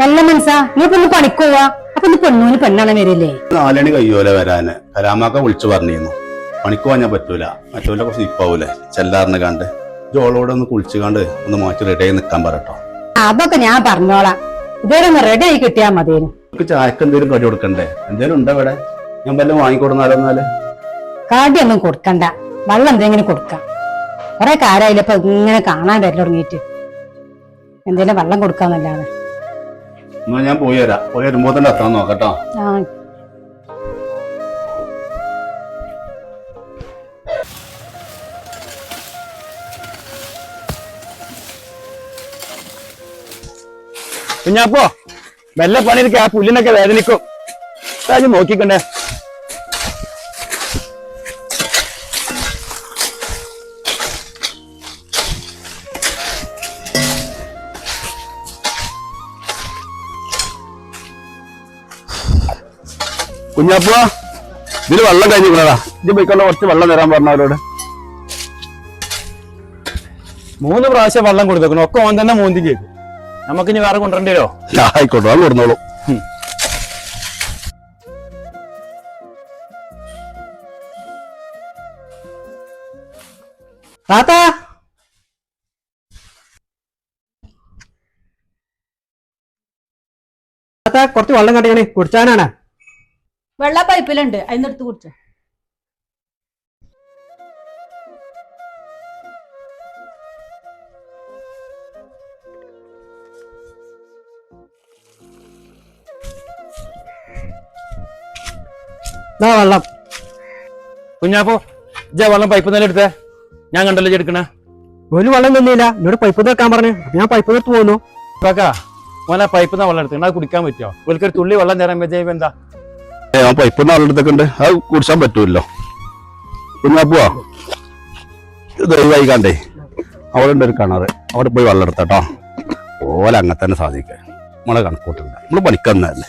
നല്ല മനസ്സാ നീ ഇപ്പൊ ഒന്ന് പണിക്കോവാ. അപ്പൊ ഇന്ന് പെണ്ണൂന് പെണ്ണാണ് വരില്ലേ? നാലണി കഴിയൂല വരാന്. കലാമാക്ക വിളിച്ചു പറഞ്ഞിരുന്നു. പണിക്ക് പോഞ്ഞാൽ പറ്റൂല. കുറച്ച് ഇപ്പാവൂലേ. ചെല്ലാറിന് കണ്ട്. ജോളോടെ ഒന്ന് കുളിച്ചു കണ്ട് ഒന്ന് മാറ്റി നിക്കാൻ പറട്ടോ അതൊക്കെ ഞാൻ പറഞ്ഞോളാം. ഇതുവരെ ഒന്ന് റെഡി ആയി കിട്ടിയാ മതിയേനു. നമുക്ക് ചായക്ക് എന്തെങ്കിലും കടി കൊടുക്കണ്ടേ? എന്തേലും ഉണ്ടോ ഇവിടെ ഞാൻ വല്ലതും വാങ്ങിക്കൊടുന്നാലോ എന്നാൽ? കാടിയൊന്നും കൊടുക്കണ്ട. വെള്ളം എന്തെങ്കിലും കൊടുക്കാം. കൊറേ കാര്യമായില്ല ഇപ്പൊ ഇങ്ങനെ കാണാൻ വരൽ തുടങ്ങിയിട്ട് എന്തേലും വെള്ളം കൊടുക്കാന്നല്ലാതെ എന്നാ ഞാൻ പോയി വരാം. പോയി വരുമ്പോ തന്നെ എത്താൻ നോക്കട്ടോ. ആ. കുഞ്ഞാപ്പോ മെല്ലെ പണിയെടുക്ക ആ പുല്ലിനൊക്കെ വേദനിക്കും. നോക്കിക്കണ്ടേ. കുഞ്ഞാപ്പോ ഇതിന് വെള്ളം കഴിഞ്ഞിക്കണടാ ഇത് പോയിക്കൊണ്ട് കുറച്ച് വെള്ളം തരാൻ പറഞ്ഞവരോട് മൂന്ന് പ്രാവശ്യം വെള്ളം കൊടുത്തേക്കണം. ഒക്കെ ഓൻ തന്നെ മൂന്തി കേൾക്കും നമുക്ക് ഇനി വേറെ കൊണ്ടുവരണ്ടോ ആയിക്കോട്ടെ അത് കൊടുന്നോളൂ. താത്ത? താത്ത കുറച്ച് വെള്ളം കണ്ടിയാണ് കുടിച്ചാനാണ്. വെള്ള പൈപ്പിലുണ്ട് അതിനെടുത്ത് കുടിച്ചു. ഇതാ വെള്ളം. കുഞ്ഞാപ്പോ ജാ വെള്ളം പൈപ്പ് നില എടുത്തേ. ഞാൻ കണ്ടല്ലോ എടുക്കണേ. ഒരു വെള്ളം തന്നില്ല എന്നോട് പൈപ്പ് തേക്കാൻ പറഞ്ഞു. ഞാൻ പൈപ്പ് തീർത്ത് പോന്നു. കാക്കാ മോനെ പൈപ്പ് നിന്ന് വെള്ളം എടുത്തു. അത് കുടിക്കാൻ പറ്റുമോ ഒരു തുള്ളി വെള്ളം തരാൻ വെച്ചാൽ എന്താ? ഏ ആ പൈപ്പ് നാളെടുത്തൊക്കെ ഉണ്ട്. അത് കുടിച്ചാൻ പറ്റൂല്ലോ. പിന്നെ പോവാ. ദൈവമായി കണ്ടേ. അവിടെ ഉണ്ട് ഒരു കിണറ്. അവിടെ പോയി വെള്ളം എടുത്തട്ടോ ഓല അങ്ങനെ തന്നെ സാധിക്കുക നമ്മളെ കണക്കൂട്ടുണ്ട് നമ്മൾ പണിക്കുന്നതല്ലേ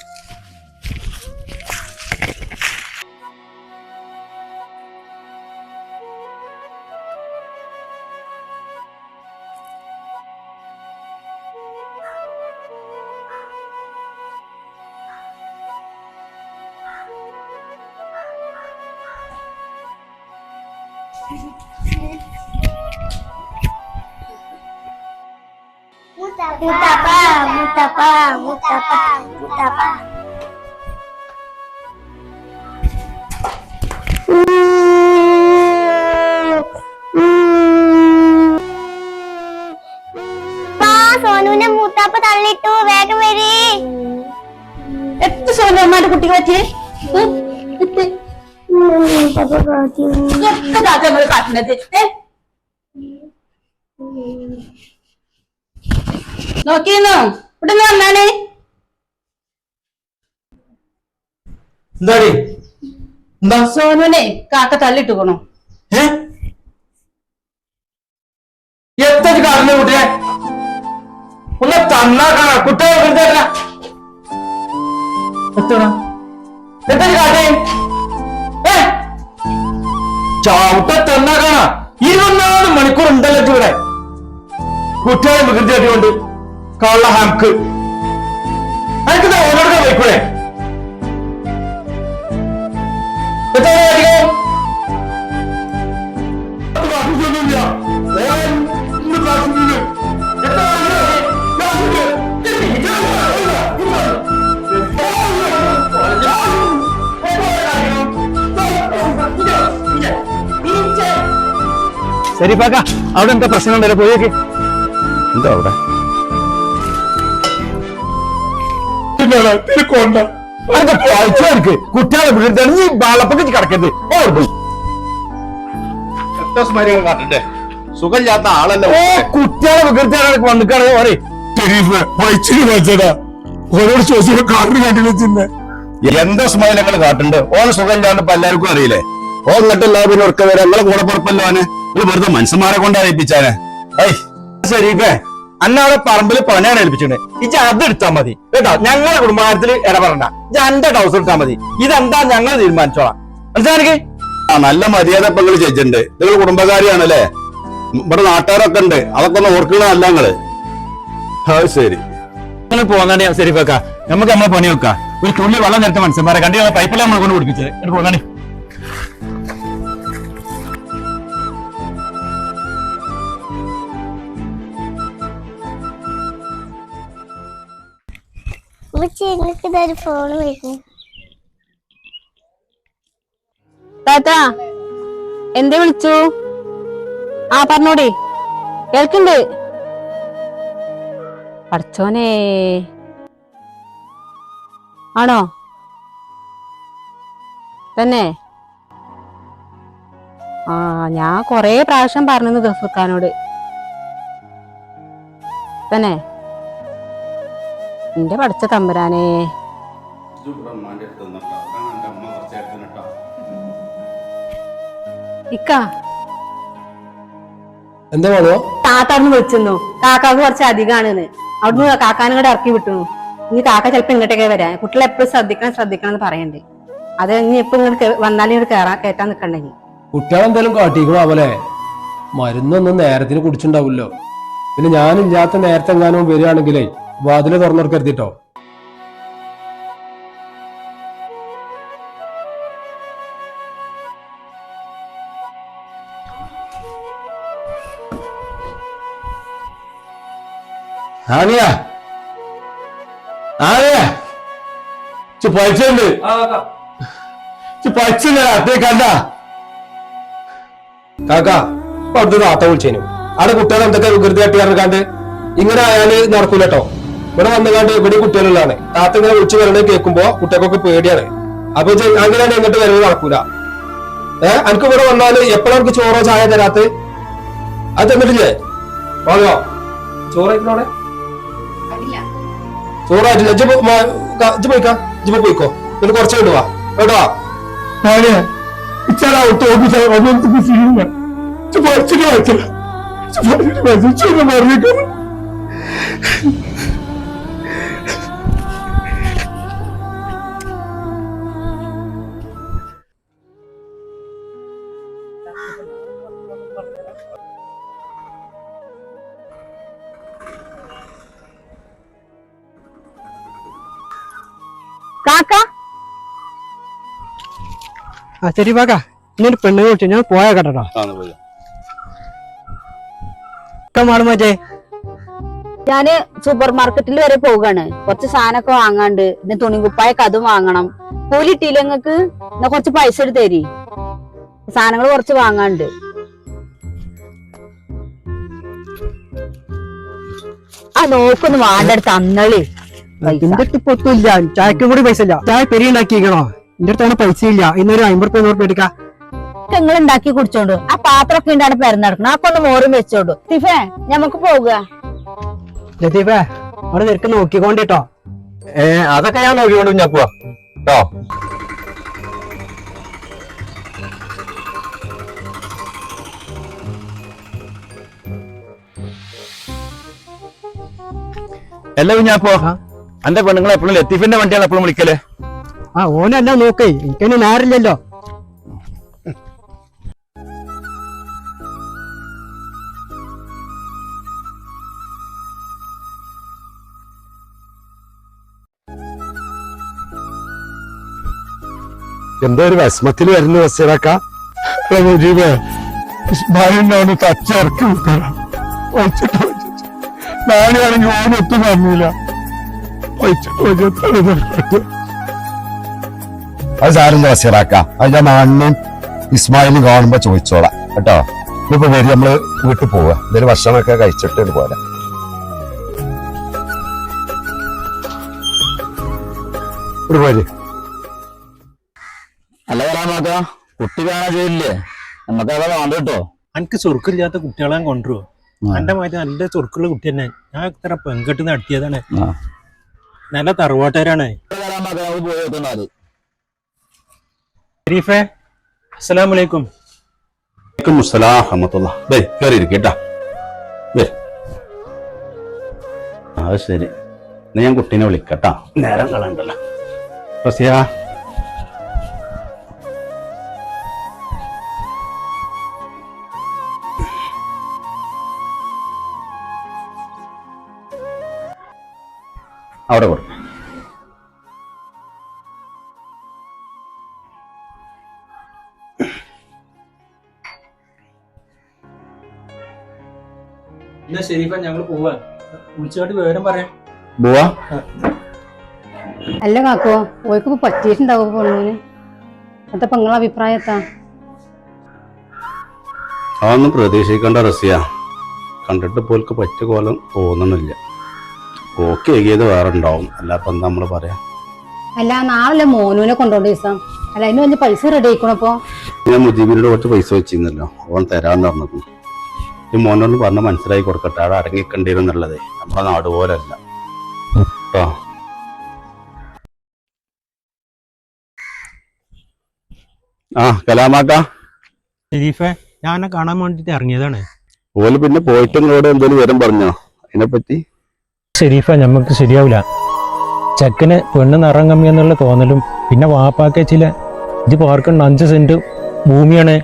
Mutapa, mutapa, mutapa, mutapa. പാ, സോനുവിന്റെ മൂത്താപ്പ തള്ളിട്ടു വേഗം വരി എത്ര സോനമ്മയുടെ കുട്ടിക്ക് പറ്റിയേ താത്ത നമ്മൾ കാട്ടുന്നത്? ഏ? നോക്കിയിരുന്നോ? ഇവിടെ വന്നാണ്. എന്താടി? എന്താ? സോനുവിനെ കാക്ക തള്ളിട്ടുക്കണു ഏ? എത്ര കാണുന്ന കുട്ടിയെ? ഒന്ന് തന്നാ കാണാ. കുട്ടിയെ വെറുതെ കുട്ടികളെ വികൃതി ആട്ടിക്കൊണ്ട് കള്ള ഹംക്ക്. എനിക്ക് ഓരോട് പോയിക്കൂടെ ശരി പാക്ക. അവിടെ എന്താ പ്രശ്നം ഉണ്ടല്ലോ? പോയേക്ക് എന്താ അവിടെ? കുട്ടികളെ നീ ബാളപ്പൊക്കെ കിടക്കരുത്. ഓർ പോയി. കാട്ടണ്ടേ? സുഖമില്ലാത്ത ആളല്ലേ ഓ കുട്ടികളെ വികൃതിയാണ് വന്നിക്കാണ് പറയും. ഓരോട് ചോദിച്ചപ്പോ കാറിന് കണ്ടില്ല ചിന്നെ എന്താ സ്മൈലങ്ങൾ കാട്ടുണ്ട്? ഓന് സുഖമില്ലാണ്ട് ഇപ്പൊ എല്ലാവർക്കും അറിയില്ലേ? ഓ എന്നിട്ട് പിന്നെ ഉറക്കം വരെ. നിങ്ങളെ കൂടെ പുറപ്പല്ലോ അവന്? നിങ്ങൾ വെറുതെ മനുഷ്യന്മാരെ കൊണ്ട് ഏൽപ്പിച്ചാനെ ഏയ് ശരീഫേ. അന്നാളെ പറമ്പിൽ പണിയാണ് ഏൽപ്പിച്ചിട്ടുണ്ട് ഇജ അത് എടുത്താൽ മതി. കേട്ടോ? ഞങ്ങളെ കുടുംബകാര്യത്തിൽ ഇടപെടണ്ട ഇജ എന്റെ ടൗസ് എടുത്താൽ മതി. ഇതെന്താ ഞങ്ങൾ തീരുമാനിച്ചോളാം. മനസ്സിലാക്കി ആ നല്ല മര്യാദ ഇപ്പൊ നിങ്ങൾ ചെയ്തിട്ടുണ്ട്. നിങ്ങൾ കുടുംബകാരിയാണല്ലേ ഇവിടെ നാട്ടുകാരൊക്കെ ഉണ്ട്. അതൊക്കെ ഒന്ന് ഓർക്കണല്ല നിങ്ങൾ ശരി. നിങ്ങൾ പോകാനേ ശരി വെക്കാം നമുക്ക് നമ്മളെ പണി വെക്കാം. ഒരു തുള്ളി വെള്ളം നേരത്തെ മനസ്സിലാക്കാം കണ്ടി പൈപ്പിലെ നമ്മൾ കൊണ്ട് കുടിപ്പിച്ചത് എന്നിട്ട് ഇതൊരു ഫോൺ എന്തേ വിളിച്ചു? ആ പറഞ്ഞോടി. കേൾക്കണ്ട്? പഠിച്ചോനെ ആണോ? തന്നെ? ആ ഞാൻ കൊറേ പ്രാവശ്യം പറഞ്ഞു ഗഫുക്കാനോട് തന്നെ? എന്റെ പഠിച്ച തമ്പുരാനേ. ഇക്ക. എന്താ വേണോ താത്താന്ന് വിളിച്ചിരുന്നു. കാക്കാക്ക് കുറച്ച് അധികമാണ് അവിടുന്ന് കാക്കാനും കൂടെ ഇറക്കി വിട്ടു. ഇനി കാക്ക ചിലപ്പോ ഇങ്ങോട്ടേക്ക് വരാം. കുട്ടികളെ എപ്പോഴും ശ്രദ്ധിക്കണം ശ്രദ്ധിക്കണം എന്ന് പറയണ്ടേ. അത് ഇനി ഇപ്പൊ ഇങ്ങോട്ട് വന്നാലും ഇങ്ങോട്ട് കേറാൻ കയറ്റാൻ നിക്കണ്ടെങ്കിൽ കുട്ടികളെന്തായാലും കാട്ടിക്കണോ അവലെ മരുന്നൊന്നും നേരത്തിന് കുടിച്ചിണ്ടാവില്ലോ പിന്നെ ഞാനില്ലാത്ത നേരത്തെ എങ്ങാനും വരികയാണെങ്കിലേ വാതിൽ തുറന്നെടുക്കരുതിട്ടോ ആനിയ. ആനിയ. പൈച്ചുണ്ട് പൈച്ചില്ല അതേ കണ്ട. കാക്ക അടുത്ത് താത്ത വിളിച്ചേനു. അവിടെ കുട്ടികൾ എന്തൊക്കെ വികൃതി കാട്ടി കണ്ട് ഇങ്ങനെ ആയാൽ നടക്കൂലട്ടോ. ഇവിടെ വന്നുകാണ്ട് ഇവിടെ കുട്ടികളുള്ളതാണ്. താത്ത ഇങ്ങനെ വിളിച്ചു വരണേ കേൾക്കുമ്പോ കുട്ടികൾക്കൊക്കെ പേടിയാണ്. അപ്പൊ അങ്ങനെ അങ്ങനെയാണ് ഇങ്ങോട്ട് വരവ് നടക്കൂല. ഏഹ് എനിക്ക് ഇവിടെ വന്നാൽ എപ്പോഴും എനിക്ക് ചോറോ ചായ തരാത്ത്? അത് തന്നിട്ടില്ലേ? വാങ്ങോ ചോറ് കഴിക്കണോടെ ചോറായിട്ടില്ല. ഇജ്ജ് പോയിക്കാ. ഇജ്ജ് പോയിക്കോ. എന്നിട്ട് കുറച്ച് കിട്ടുവാ കേട്ടോ? ഇച്ചാലാ വായിച്ചില്ല കാക്ക ആ ശരി പാക്ക ഇന്നൊരു പെണ്ണിനെ വിളിച്ചു ഞാൻ പോയാ കേട്ടോ മറ്റേ. ഞാൻ സൂപ്പർ മാർക്കറ്റിൽ വരെ പോവുകയാണ്. കുറച്ച് സാധനമൊക്കെ വാങ്ങാണ്ട് പിന്നെ തുണിക്കുപ്പായൊക്കെ അതും വാങ്ങണം. കൂലി ഇട്ടില്ല നിങ്ങക്ക് എന്നാ കുറച്ച് പൈസ എടുത്ത് തരി. സാധനങ്ങൾ കുറച്ച് വാങ്ങാണ്ട്. ആ നോക്കൊന്ന് വാണ്ടെടുത്ത് അന്നളി. അടുത്ത് ചായക്കും കൂടി പൈസ ഇല്ല. ചായ പെരി ഉണ്ടാക്കിക്കണോ എന്റെ അടുത്താണ് പൈസ ഇല്ല. ഇന്നൊരു അമ്പത് നൂറ് എടുക്ക. നിങ്ങൾ ഉണ്ടാക്കി കുടിച്ചോണ്ട് ആ പാത്രമൊക്കെ ഉണ്ടാണ് പെരന്നെടുക്കണം. അപ്പൊ ഒന്ന് മോറും വെച്ചോണ്ടു. ടിഫേ ഞമ്മക്ക് പോകുക ലത്തീഫേ അവിടെ നിനക്ക് നോക്കിക്കോണ്ടിട്ടോ ഏ അതൊക്കെ ഞാൻ നോക്കിക്കൊണ്ട് ഞാൻ പോവാ. കേട്ടോ അല്ല കുഞ്ഞാപ്പോ എന്റെ പെണ്ണുങ്ങളെ എപ്പോഴും ലത്തീഫിന്റെ വണ്ടിയാണ് എപ്പോഴും വിളിക്കൽ. ആ ഓനല്ല നോക്കേ. എനിക്കതിന് നേരില്ലല്ലോ. എന്തോ ഒരു വിഷമത്തിൽ വരുന്ന ഇസ്മായിലിനോട് തച്ചിറക്കി നാളെയാണെങ്കിൽ ഓനൊത്തും വച്ചിട്ട് വച്ചിട്ട് അത് സാറിന്റെ വസീറാക്കാം അത് ഞാൻ മണ്ണും ഇസ്മായിലും കാണുമ്പോ ചോദിച്ചോളാം. കേട്ടോ? ഇപ്പൊ വരും നമ്മൾ വീട്ടിൽ പോവുക എന്തെങ്കിലും ഭക്ഷണമൊക്കെ കഴിച്ചിട്ട് പോലെ ഒരു പോര് അല്ല പറയാ കുട്ടി കാണാൻ ചെയ്യില്ലേ നമുക്ക് അതാ വേണ്ട കേട്ടോ? എനിക്ക് ചുരുക്കില്ലാത്ത കുട്ടികളെ കൊണ്ടുവോ കൊണ്ടുവരുമോ എന്റെ മാറ്റി നല്ല ചുരുക്കുള്ള കുട്ടി തന്നെ. ഞാൻ ഇത്ര പെൺകെട്ട് നടത്തിയതാണ്. നല്ല തറവാട്ടുകാരാണ്. പോയി ഷരീഫേ അസ്സലാം വലൈക്കും അത് ശരി. ഞാൻ കുട്ടീനെ വിളിക്കട്ടാ. നേരം കളണ്ടല്ലോ റസിയ. അവിടെ കൊടുക്കും എന്നാ ശരിപ്പ ഞങ്ങൾ പോവാ. വിളിച്ചാട്ട് വിവരം പറയാം. പോവാ? അല്ല കാക്കോ ഓയ്ക്ക് പറ്റിയിട്ടുണ്ടാവും പെണ്ണുവിന് അതെ പെങ്ങളെ അഭിപ്രായത്താ അതൊന്നും പ്രതീക്ഷിക്കേണ്ട റസിയ. കണ്ടിട്ട് പോൽക്ക് പറ്റിയ കോലം തോന്നണില്ല. ഓക്കെ എഴുതിയത് വേറെ ഉണ്ടാവും. അല്ലാപ്പം എന്താ നമ്മൾ പറയാ? അല്ല നാളെ മോനുവിനെ കൊണ്ടോണ്ട് ദിവസം? അല്ല അതിന് വലിയ പൈസ റെഡി ആയിക്കണപ്പോ ഞാൻ മുജീബിനോട് കുറച്ച് പൈസ വെച്ചിരുന്നല്ലോ. അവൻ തരാന്ന് പറഞ്ഞത് ഈ മോനോട് പറഞ്ഞ് മനസ്സിലാക്കി കൊടുക്കട്ടെ. അവിടെ അടങ്ങിക്കണ്ടിരുന്നുള്ളത്. നമ്മുടെ നാട് പോലല്ല. കേട്ടോ? ആ കലാമാക്ക ഷെരീഫെ ഞാനെ കാണാൻ വേണ്ടിട്ട് ഇറങ്ങിയതാണ്. ഓൽ പിന്നെ പോയിട്ട് നിങ്ങളോട് എന്തെങ്കിലും വിവരം പറഞ്ഞോ? അതിനെപ്പറ്റി? ഷെരീഫ നമുക്ക് ശരിയാവില്ല ചെക്കന് പെണ്ണ് നിറം കമ്മി എന്നുള്ള തോന്നലും പിന്നെ വാപ്പാക്കെ ചില ഇത് പാർക്കുന്ന അഞ്ച് സെന്റ് ഭൂമിയാണ്.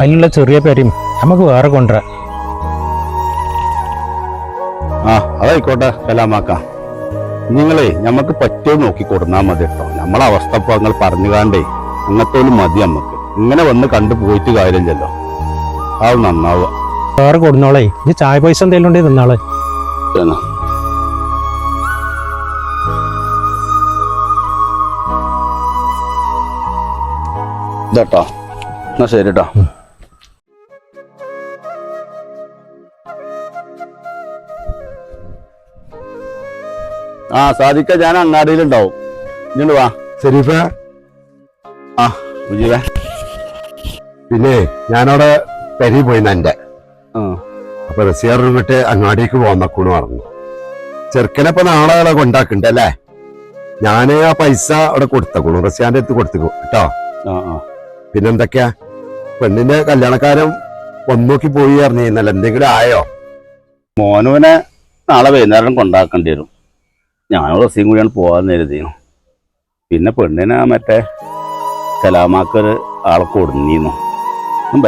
അതിലുള്ള ചെറിയ പേരും നമുക്ക് വേറെ കൊണ്ടുവരാം. ആ അതായിക്കോട്ടെ കലാമാക്ക. നിങ്ങളെ ഞമ്മക്ക് പറ്റിയത് നോക്കി കൊടുന്നാ മതി കേട്ടോ നമ്മളെ അവസ്ഥ ഇപ്പൊ നിങ്ങൾ പറഞ്ഞുകാണ്ടേ അങ്ങനത്തെ ഒരു മതി നമുക്ക് ഇങ്ങനെ വന്ന് കണ്ടു പോയിട്ട് കാര്യമില്ലല്ലോ. അത് നന്നാവുക. വേറെ കൊടുന്നോളേ. ഇത് ചായ പൈസ എന്തെങ്കിലും ഉണ്ടെങ്കിൽ നന്നാളെ എന്നാ. ഇതാട്ടോ. എന്നാ ശരി കേട്ടോ ആ സാധിക്ക ഞാൻ അങ്ങാടിയിലുണ്ടാവും. ഇങ്ങോട്ട് വാ. ശരീഫ. ആ മുജീബേ. പിന്നെ ഞാനവിടെ പെരി പോയിന്ന് നന്റെ അപ്പൊ റസിയാർ വിട്ട് അങ്ങാടിക്ക് പോന്നക്കൂന്ന് പറഞ്ഞു. ചെറുക്കനെ ഇപ്പൊ നാളെ ആളെ കൊണ്ടാക്കണ്ട അല്ലേ? ഞാൻ ആ പൈസ അവിടെ കൊടുത്തക്കണു. റസിയാന്റെ അടുത്ത് കൊടുത്തു കേട്ടോ? പിന്നെന്തൊക്കെയാ? പെണ്ണിന്റെ കല്യാണക്കാരൻ ഒന്നോക്കി പോയി അറിഞ്ഞിരുന്നല്ലോ എന്തെങ്കിലും ആയോ? മോനുവിനെ നാളെ വൈകുന്നേരം കൊണ്ടാക്കേണ്ടി വരും. ഞാനും റസിയും കൂടിയാണ് പോകാൻ കരുതി. പിന്നെ പെണ്ണിനെ മറ്റേ കലാമാക്കൊരു ആളെ കൊടുന്നിരുന്നു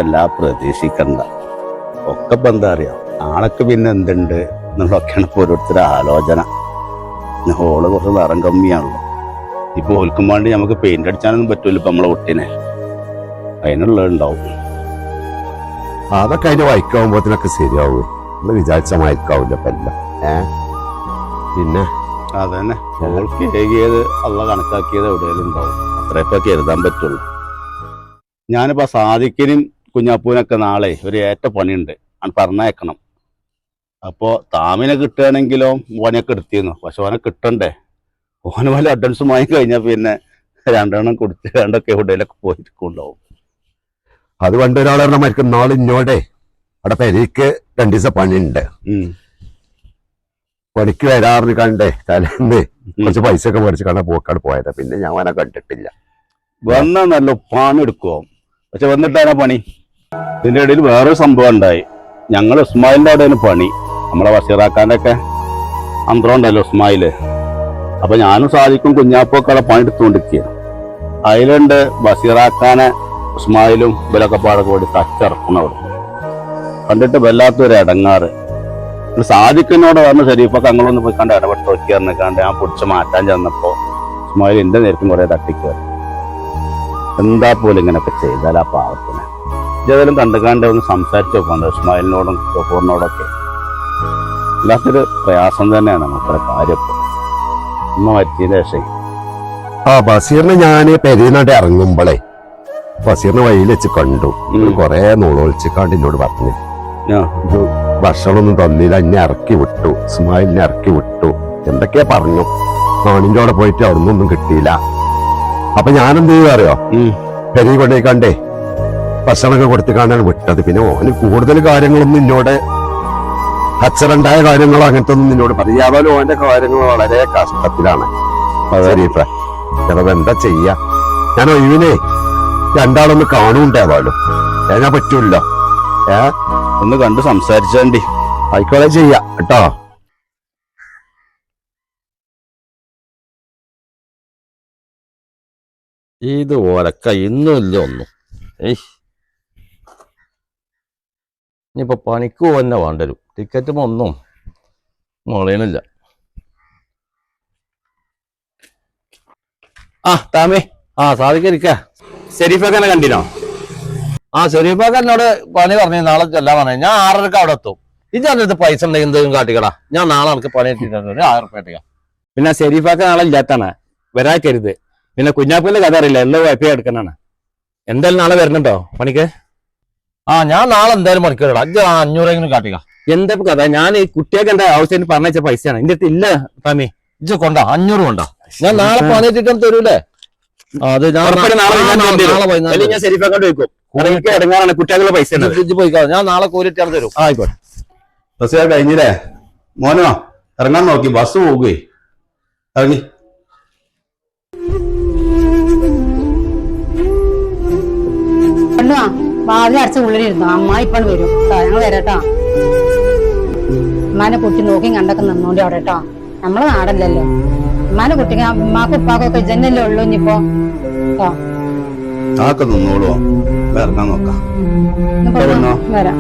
എല്ലാം പ്രതീക്ഷിക്കണ്ട. ഒക്കെ ഇപ്പം എന്താ അറിയാം. ആളൊക്കെ പിന്നെ എന്തുണ്ട് എന്നുള്ളതൊക്കെയാണ് ഇപ്പോൾ ഓരോരുത്തരുടെ ആലോചന. ഹോൾ കുറച്ച് നിറം കമ്മിയാണല്ലോ. ഇപ്പൊ ഓൽക്കും വേണ്ടി നമുക്ക് പെയിന്റ് അടിച്ചാനൊന്നും പറ്റൂല ഇപ്പൊ നമ്മളെ ഒട്ടിനെ അതിനുള്ളത് ഉണ്ടാവും അതൊക്കെ അതിന്റെ വൈക്കാവുമ്പോത്തിനൊക്കെ ശരിയാവും നമ്മൾ വിചാരിച്ച മയക്കാവില്ല ഇപ്പൊ എല്ലാം ഏ? പിന്നെ? അതന്നെ. ഏകിയത് അള്ള കണക്കാക്കിയത് എവിടെയെങ്കിലും ഉണ്ടാവും. അത്രേ ഇപ്പൊ കരുതാൻ പറ്റുള്ളൂ. ഞാനിപ്പോ സാദിക്കിനും കുഞ്ഞാപ്പൂനൊക്കെ നാളെ ഒരു ഏറ്റ പണിയുണ്ട്. അത് പറഞ്ഞയക്കണം. അപ്പോ താമിനെ കിട്ടുകയാണെങ്കിലോ ഓനൊക്കെ എടുത്തിരുന്നു. പക്ഷെ ഓനെ കിട്ടണ്ടേ. ഓന് പോലെ അഡ്വാൻസ് വാങ്ങി കഴിഞ്ഞാൽ പിന്നെ രണ്ടെണ്ണം കൊടുത്ത് രണ്ടൊക്കെ എവിടെയൊക്കെ പോയിട്ടുണ്ടാവും അത് പണ്ട് ഒരാൾ പറഞ്ഞ മരിക്കും നാളെ ഇന്നോടെ അവിടെ പെരിക്ക് രണ്ടു ദിവസം പണിയുണ്ട്. പണിക്ക് വരാറിന് കണ്ടേ തലേന്ന് കുറച്ച് പൈസ ഒക്കെ മേടിച്ച് കണ്ട പോക്കാട് പോയത്. പിന്നെ ഞാൻ അവനെ കണ്ടിട്ടില്ല. വന്ന നല്ല പണി എടുക്കുവോ? പക്ഷെ വന്നിട്ടാണ് പണി? ഇതിന്റെ ഇടയിൽ വേറൊരു സംഭവം ഉണ്ടായി. ഞങ്ങൾ ഉസ്മായിലിന്റെ അവിടെ പണി. നമ്മളെ വസീറാക്കാന്റെ ഒക്കെ അന്തരം ഉണ്ടല്ലോ ഉസ്മായിൽ. അപ്പൊ ഞാനും സാധിക്കും കുഞ്ഞാപ്പൊക്കെ അവിടെ പണി എടുത്തുകൊണ്ടിരിക്കുക അതിലുണ്ട് ബസീറാക്കാനെ ഉസ്മായിലും ഇവരൊക്കെ പാടെ കൂടി തച്ചിറക്കണം അവിടെ. കണ്ടിട്ട് വല്ലാത്തൊരു ഇടങ്ങാറ് സാദിക്കിനോട് പറഞ്ഞ ഞങ്ങളൊന്ന് പോയി കണ്ട് ഇടപെട്ട് നോക്കി കണ്ട് ഞാൻ പൊടിച്ച് മാറ്റാൻ ചെന്നപ്പോ ഉസ്മായിൽ എന്റെ നേരത്തും കുറെ തട്ടിക്കയറി എന്താ പോലും ഇങ്ങനെയൊക്കെ ചെയ്താൽ ആ പാവത്തിന് ഏതായാലും കണ്ടു കണ്ട് ഒന്ന് സംസാരിച്ചു നോക്കണ്ട ഇസ്മായിലിനോടും ഗഫൂറിനോടൊക്കെ? വല്ലാത്തൊരു പ്രയാസം തന്നെയാണ് നമുക്കൊരു കാര്യം. ഉമ്മ പറ്റിയ ശേഷം. ആ ബസീറിനെ ഞാൻ പെരീനാട്ട് ഇറങ്ങുമ്പോളേ ബസീറിനെ വഴിയിൽ വെച്ച് കണ്ടു കൊറേ കൊറേ നൂളൊളിച്ചിക്കാണ്ട് എന്നോട് പറഞ്ഞു. ആ. ഇത് ഭക്ഷണമൊന്നും തന്നില്ല. എന്നെ ഇറക്കി വിട്ടു. ഇസ്മായിലിനെ ഇറക്കി വിട്ടു. എന്തൊക്കെയാ പറഞ്ഞു? നാണിന്റെ അവിടെ പോയിട്ട് അവിടുന്ന് ഒന്നും കിട്ടിയില്ല. അപ്പൊ ഞാനെന്ത് ചെയ്യുക അറിയോ. പെരി കൊണ്ടേ കണ്ടേ ഭക്ഷണമൊക്കെ കാണാൻ വിട്ടത്. പിന്നെ ഓന് കൂടുതൽ കാര്യങ്ങളൊന്നും എന്നോട് അച്ഛനുണ്ടായ കാര്യങ്ങളോ അങ്ങനത്തെ ഒന്നും നിന്നോട് പറയാതെ ഓന്റെ കാര്യങ്ങൾ വളരെ കഷ്ടത്തിലാണ്. ശരീഫ ചിലപ്പോ എന്താ ചെയ്യാ? ഞാൻ ഒഴിവിനെ രണ്ടാളൊന്ന് കാണുണ്ടാവാലോ ഞാൻ പറ്റൂല്ലോ? ഏ? ഒന്ന് കണ്ടു സംസാരിച്ചേണ്ടി ആയിക്കോളെ ചെയ്യാം കേട്ടോ? ഇത് ഒരക്ക ഇന്നുമില്ല ഒന്നും. ഏയ്. ഇനിയിപ്പോൾ പണിക്ക് പോകന്നെ വേണ്ടരും ടിക്കറ്റും ഒന്നും മുളയണില്ല. ആ താമേ. ആ സാധിക്കരിക്ക ശരീഫൊക്കെ കണ്ടിനോ? ആ ഷെരീഫാക്ക എന്നോട് പണി പറഞ്ഞു നാളെ ചെല്ലാൻ പറഞ്ഞു. ഞാൻ ആറരക്ക് അവിടെ എത്തും. ഇത് അടുത്ത് പൈസ ഉണ്ടെങ്കിൽ എന്തെങ്കിലും കാട്ടിക്കടാ. ഞാൻ നാളെ എനിക്ക് പണി എത്തിയിട്ടുണ്ട് ഒരു ആയിരം റുപ്യ ഇട്ടിക്ക. പിന്നെ ഷെരീഫാക്ക നാളെ ഇല്ലാത്താണ് വരാക്കരുത്. പിന്നെ കുഞ്ഞാപ്പിന്റെ കഥ അറിയില്ല? എല്ലാം വൈഫൈ എടുക്കാനാണ് എന്തായാലും നാളെ വരുന്നുണ്ടോ പണിക്ക്? ആ ഞാൻ നാളെ എന്തായാലും മണിക്കൂറിടാം അഞ്ച് അഞ്ഞൂറെങ്കിലും കാട്ടിക്ക എന്താ കഥ? ഞാൻ ഈ കുട്ടിയൊക്കെ എന്റെ ആവശ്യത്തിന് പറഞ്ഞ പൈസയാണ്. എന്റെ അടുത്ത് ഇല്ല താമേ ഇജ്ജ് കൊണ്ടാ? അഞ്ഞൂറ് കൊണ്ടാ? ഞാൻ നാളെ പണി എത്തിക്കാൻ തരൂലേ? അത് ഞാൻ നാളെ വൈകുന്നേരം. എനിക്ക് ഇടങ്ങാറാണ് കുട്ടികളുടെ പൈസ ഇജ്ജ് ഞാൻ നാളെ കൂലിട്ടാണ് തരും ആയിക്കോട്ടെ. ബസ് കഴിഞ്ഞില്ലേ? മോനോ ഇറങ്ങാൻ നോക്കി. ബസ് പോകുകയെ ഇറങ്ങി. വാതിൽ അടച്ച് ഉള്ളിലിരുന്നു. അമ്മ ഇപ്പം വരും. ഞങ്ങൾ വരാട്ടോ ഉമ്മാനെ കുട്ടി നോക്കി കണ്ടൊക്കെ നിന്നോണ്ടി അവിടെ കേട്ടോ നമ്മളെ നാടല്ലല്ലോ. ഉമ്മാനെ കുട്ടിക്ക് ഉമ്മാക്കും ഉപ്പാക്കൊക്കെ ജനല്ലേ ഉള്ളൂ ഇനിയിപ്പോ? കേട്ടോ ആക്കെ നിന്നോളൂ. ഇറങ്ങാൻ നോക്കാം? വരാം.